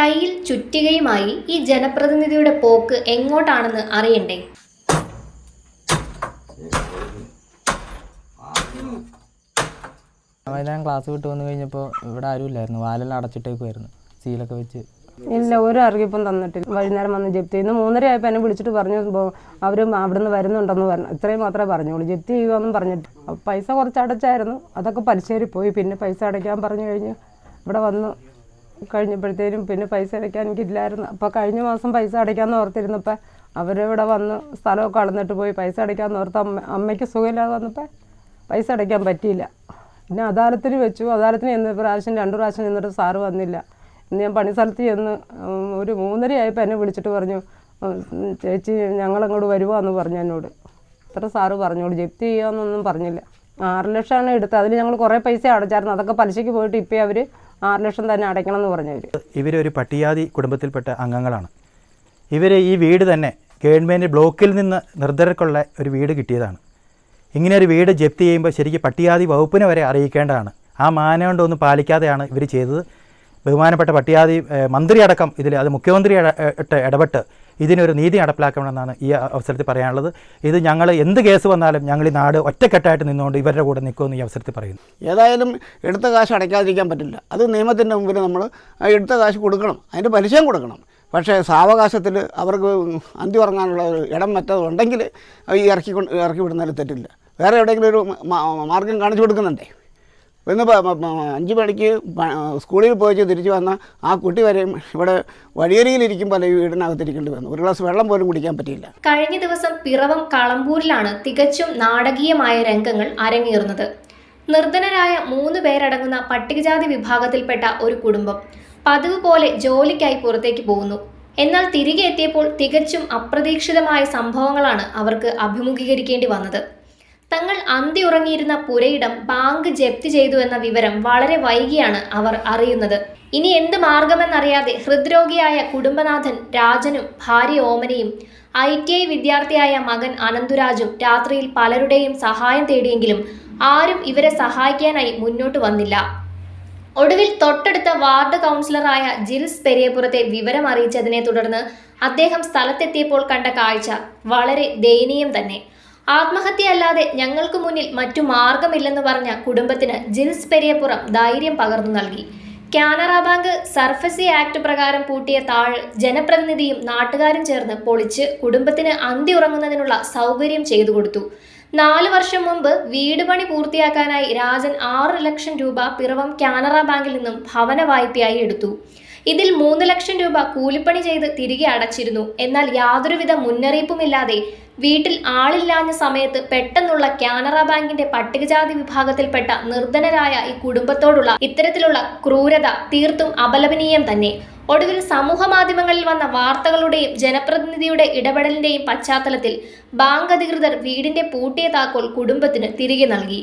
കയ്യിൽ ചുറ്റികയുമായി ഈ ജനപ്രതിനിധിയുടെ പോക്ക് എങ്ങോട്ടാണെന്ന് അറിയണ്ടേ? ഞാൻ ക്ലാസ് വിട്ട് വന്നു കഴിഞ്ഞപ്പോൾ ഇവിടെ ആരും ഇല്ലായിരുന്നു. വാലെല്ലാം അടച്ചിട്ടേക്കുമായിരുന്നു സീലൊക്കെ വെച്ച്. ഇല്ല ഒരു അറിയിപ്പും തന്നിട്ടില്ല. വൈകുന്നേരം വന്ന് ജപ്തി ഇന്ന് മൂന്നര ആയപ്പോൾ എന്നെ വിളിച്ചിട്ട് പറഞ്ഞു അവർ അവരും അവിടുന്ന് വരുന്നുണ്ടെന്ന് പറഞ്ഞു. ഇത്രയും മാത്രമേ പറഞ്ഞോളൂ ജപ്തി ചെയ്യുമെന്നും പറഞ്ഞിട്ട്. പൈസ കുറച്ച് അടച്ചായിരുന്നു അതൊക്കെ പലിശേരി പോയി പിന്നെ പൈസ അടയ്ക്കാൻ പറഞ്ഞു കഴിഞ്ഞു. ഇവിടെ വന്ന്. കഴിഞ്ഞപ്പോഴത്തേനും പിന്നെ പൈസ അടയ്ക്കാൻ എനിക്കില്ലായിരുന്നു. അപ്പോൾ കഴിഞ്ഞ മാസം പൈസ അടയ്ക്കാമെന്ന് ഓർത്തിരുന്നപ്പോൾ അവരിവിടെ വന്ന് സ്ഥലമൊക്കെ അളന്നിട്ട് പോയി. പൈസ അടയ്ക്കാമെന്ന് ഓർത്ത് അമ്മ അമ്മയ്ക്ക് സുഖമില്ലാതെ വന്നപ്പോൾ പൈസ അടയ്ക്കാൻ പറ്റിയില്ല. പിന്നെ അദാലത്തിന് വെച്ചു. അദാലത്തിന് ചെന്ന് പ്രാവശ്യം രണ്ട് പ്രാവശ്യം ചെന്നിട്ട് സാറ് വന്നില്ല. ഇന്ന് ഞാൻ പണി സ്ഥലത്ത് ചെന്ന് ഒരു മൂന്നരയായപ്പോൾ എന്നെ വിളിച്ചിട്ട് പറഞ്ഞു ചേച്ചി ഞങ്ങളങ്ങോട്ട് വരുമോ എന്ന് പറഞ്ഞു എന്നോട്. അത്ര സാറ് പറഞ്ഞോളൂ. ജപ്തി ചെയ്യാമെന്നൊന്നും പറഞ്ഞില്ല. ആറ് ലക്ഷമാണ് എടുത്തത്. അതിൽ ഞങ്ങൾ കുറേ പൈസ അടച്ചായിരുന്നു. അതൊക്കെ പലിശയ്ക്ക് പോയിട്ട് ഇപ്പോൾ അവർ ആറ് ലക്ഷം തന്നെ അടയ്ക്കണം എന്ന് പറഞ്ഞവർ ഇവരൊരു പട്ടിയാതി കുടുംബത്തിൽപ്പെട്ട അംഗങ്ങളാണ്. ഇവർ ഈ വീട് തന്നെ ഗവൺമെന്റ് ബ്ലോക്കിൽ നിന്ന് നിർദ്ധരർക്കുള്ള ഒരു വീട് കിട്ടിയതാണ്. ഇങ്ങനെ ഒരു വീട് ജപ്തി ചെയ്യുമ്പോൾ ശരിക്കും പട്ടിയാതി വകുപ്പിനെ വരെ അറിയിക്കേണ്ടതാണ്. ആ മാനദണ്ഡം ഒന്നും പാലിക്കാതെയാണ് ഇവർ ചെയ്തത്. ബഹുമാനപ്പെട്ട പട്ടിയാതി മന്ത്രി അടക്കം ഇതിൽ അത് മുഖ്യമന്ത്രി ഇടപെട്ട് ഇതിനൊരു നീതി നടപ്പിലാക്കണമെന്നാണ് ഈ അവസരത്തിൽ പറയാനുള്ളത്. ഇത് ഞങ്ങൾ എന്ത് കേസ് വന്നാലും ഞങ്ങൾ ഈ നാട് ഒറ്റക്കെട്ടായിട്ട് നിന്നുകൊണ്ട് ഇവരുടെ കൂടെ നിൽക്കുമെന്ന് ഈ അവസരത്തിൽ പറയുന്നു. ഏതായാലും എടുത്ത കാശ് അടയ്ക്കാതിരിക്കാൻ പറ്റില്ല. അത് നിയമത്തിന്റെ മുമ്പിൽ നമ്മൾ എടുത്ത കാശ് കൊടുക്കണം. അതിന്റെ പലിശയും കൊടുക്കണം. പക്ഷേ സാവകാശത്തിൽ അവർക്ക് അന്തി ഉറങ്ങാനുള്ള ഒരു ഇടം മറ്റതുണ്ടെങ്കിൽ ഈ ഇറക്കി ഇറക്കി വിടുന്നതിൽ തെറ്റില്ല. വേറെ എവിടെയെങ്കിലും ഒരു മാർഗം കാണിച്ചു കൊടുക്കുന്നുണ്ടേ? ഇന്ന് അഞ്ച് മണിക്ക് സ്കൂളിൽ പോയിട്ട് തിരിച്ചു വന്ന ആ കുട്ടി വരെ ഇവിടെ വഴിയരിയിലിരിക്കും പല വീടിനകത്തിരിക്കേണ്ടി വന്നു. ഒരു ഗ്ലാസ് വെള്ളം പോലും കുടിക്കാൻ പറ്റിയില്ല. കഴിഞ്ഞ ദിവസം പിറവം കളമ്പൂരിലാണ് തികച്ചും നാടകീയമായ രംഗങ്ങൾ അരങ്ങേറുന്നത്. നിർധനരായ മൂന്ന് പേരടങ്ങുന്ന പട്ടികജാതി വിഭാഗത്തിൽപ്പെട്ട ഒരു കുടുംബം പതിവ് പോലെ ജോലിക്കായി പുറത്തേക്ക് പോകുന്നു. എന്നാൽ തിരികെ എത്തിയപ്പോൾ തികച്ചും അപ്രതീക്ഷിതമായ സംഭവങ്ങളാണ് അവർക്ക് അഭിമുഖീകരിക്കേണ്ടി വന്നത്. തങ്ങൾ അന്തി ഉറങ്ങിയിരുന്ന പുരയിടം ബാങ്ക് ജപ്തി ചെയ്തു എന്ന വിവരം വളരെ വൈകിയാണ് അവർ അറിയുന്നത്. ഇനി എന്ത് മാർഗമെന്നറിയാതെ ഹൃദ്രോഗിയായ കുടുംബനാഥൻ രാജനും ഭാര്യ ഓമനയും ഐ ടി ഐ വിദ്യാർത്ഥിയായ മകൻ അനന്തുരാജും രാത്രിയിൽ പലരുടെയും സഹായം തേടിയെങ്കിലും ആരും ഇവരെ സഹായിക്കാനായി മുന്നോട്ട് വന്നില്ല. ഒടുവിൽ തൊട്ടടുത്ത വാർഡ് കൗൺസിലറായ ജിൽസ് പെരിയപുറത്തെ വിവരം അറിയിച്ചതിനെ തുടർന്ന് അദ്ദേഹം സ്ഥലത്തെത്തിയപ്പോൾ കണ്ട കാഴ്ച വളരെ ദയനീയം തന്നെ. ആത്മഹത്യയല്ലാതെ ഞങ്ങൾക്ക് മുന്നിൽ മറ്റു മാർഗമില്ലെന്ന് പറഞ്ഞ കുടുംബത്തിന് ജിൻസ് പെരിയപ്പുറം ധൈര്യം പകർന്നു നൽകി. കാനറ ബാങ്ക് സർഫസി ആക്ട് പ്രകാരം പൂട്ടിയ താഴ് ജനപ്രതിനിധിയും നാട്ടുകാരും ചേർന്ന് പൊളിച്ച് കുടുംബത്തിന് അന്തി ഉറങ്ങുന്നതിനുള്ള സൗകര്യം ചെയ്തു കൊടുത്തു. നാല് വർഷം മുമ്പ് വീട് പണി പൂർത്തിയാക്കാനായി രാജൻ ആറ് ലക്ഷം രൂപ പിറവം കാനറ ബാങ്കിൽ നിന്നും ഭവന വായ്പയായി എടുത്തു. ഇതിൽ മൂന്ന് ലക്ഷം രൂപ കൂലിപ്പണി ചെയ്ത് തിരികെ അടച്ചിരുന്നു. എന്നാൽ യാതൊരുവിധ മുന്നറിയിപ്പുമില്ലാതെ വീട്ടിൽ ആളില്ലാഞ്ഞ സമയത്ത് പെട്ടെന്നുള്ള കാനറ ബാങ്കിന്റെ പട്ടികജാതി വിഭാഗത്തിൽപ്പെട്ട നിർധനരായ ഈ കുടുംബത്തോടുള്ള ഇത്തരത്തിലുള്ള ക്രൂരത തീർത്തും അപലപനീയം തന്നെ. ഒടുവിൽ സമൂഹ മാധ്യമങ്ങളിൽ വന്ന വാർത്തകളുടെയും ജനപ്രതിനിധിയുടെ ഇടപെടലിന്റെയും പശ്ചാത്തലത്തിൽ ബാങ്ക് അധികൃതർ വീടിന്റെ പൂട്ടിയ താക്കോൽ കുടുംബത്തിന് തിരികെ നൽകി.